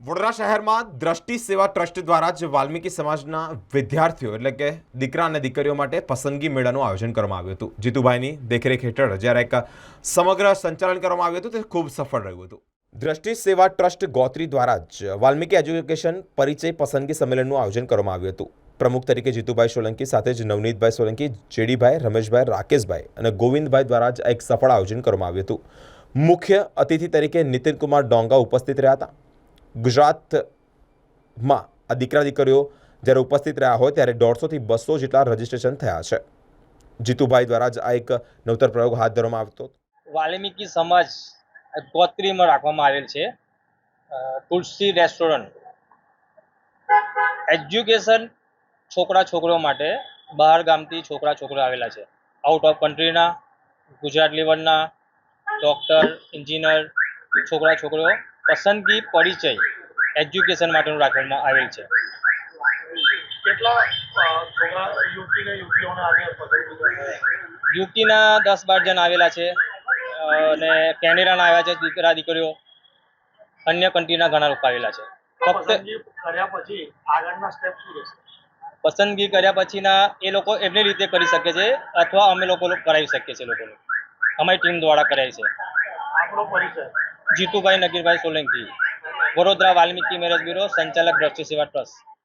વડોદરા શહેરમાં દ્રષ્ટિ સેવા ટ્રસ્ટ દ્વારા જ વાલ્મીકી સમાજના વિદ્યાર્થીઓ એટલે કે દીકરા અને દીકરીઓ માટે પસંદગી મેળાનું આયોજન કરવામાં આવ્યું હતું. જીતુભાઈની દેખરેખ હેઠળ જ્યારે એક સમગ્ર સંચાલન કરવામાં આવ્યું હતું, તે ખૂબ સફળ રહ્યું હતું. દ્રષ્ટિ સેવા ટ્રસ્ટ ગોત્રી દ્વારા જ વાલ્મીકી એજ્યુકેશન પરિચય પસંદગી સંમેલનનું આયોજન કરવામાં આવ્યું હતું. પ્રમુખ તરીકે જીતુભાઈ સોલંકી, સાથે જ નવનીતભાઈ સોલંકી, જેડીભાઈ, રમેશભાઈ, રાકેશભાઈ અને ગોવિંદભાઈ દ્વારા જ એક સફળ આયોજન કરવામાં આવ્યું હતું. મુખ્ય અતિથિ તરીકે નીતિનકુમાર ડોંગા ઉપસ્થિત રહ્યા હતા. ગુજરાતમાં આ દીકરા દીકરીઓ જ્યારે ઉપસ્થિત રહ્યા હોય ત્યારે દોઢસોથી બસો જેટલા રજીસ્ટ્રેશન થયા છે. જીતુભાઈ દ્વારા જ આ એક નવતર પ્રયોગ હાથ ધરવામાં આવતો. વાલ્મીકી સમાજ ગોત્રીમાં રાખવામાં આવેલ છે. તુલસી રેસ્ટોરન્ટ. એજ્યુકેશન છોકરા છોકરીઓ માટે બહાર ગામથી છોકરા છોકરીઓ આવેલા છે. આઉટ ઓફ કન્ટ્રીના, ગુજરાત લેવલના, ડૉક્ટર, એન્જિનિયર, છોકરા છોકરીઓ પસંદગી પરિચય એજ્યુકેશન માટેનું રાખવામાં આવેલ છે. કેટલા અ, છોકરા યુવતી ને યુવતીઓને આજે પસંદગી કરી યુકેના દસ બાર જણ આવેલા છે અને કેનેડાના આવ્યા છે દીકરા દીકરીઓ. અન્ય કન્ટ્રીના ઘણા લોકો આવેલા છે. ફક્ત પસંદગી કર્યા પછીના એ લોકો એમની રીતે કરી શકે છે અથવા અમે લોકો કરાવી શકીએ છીએ લોકોને. અમારી ટીમ દ્વારા કરાય છે. આપણો પરિચય. જીતુભાઈ નગીરભાઈ સોલંકી વડોદરા વાલ્મીકી મેરેજ બ્યુરો સંચાલક દ્રષ્ટિ સેવા ટ્રસ્ટ.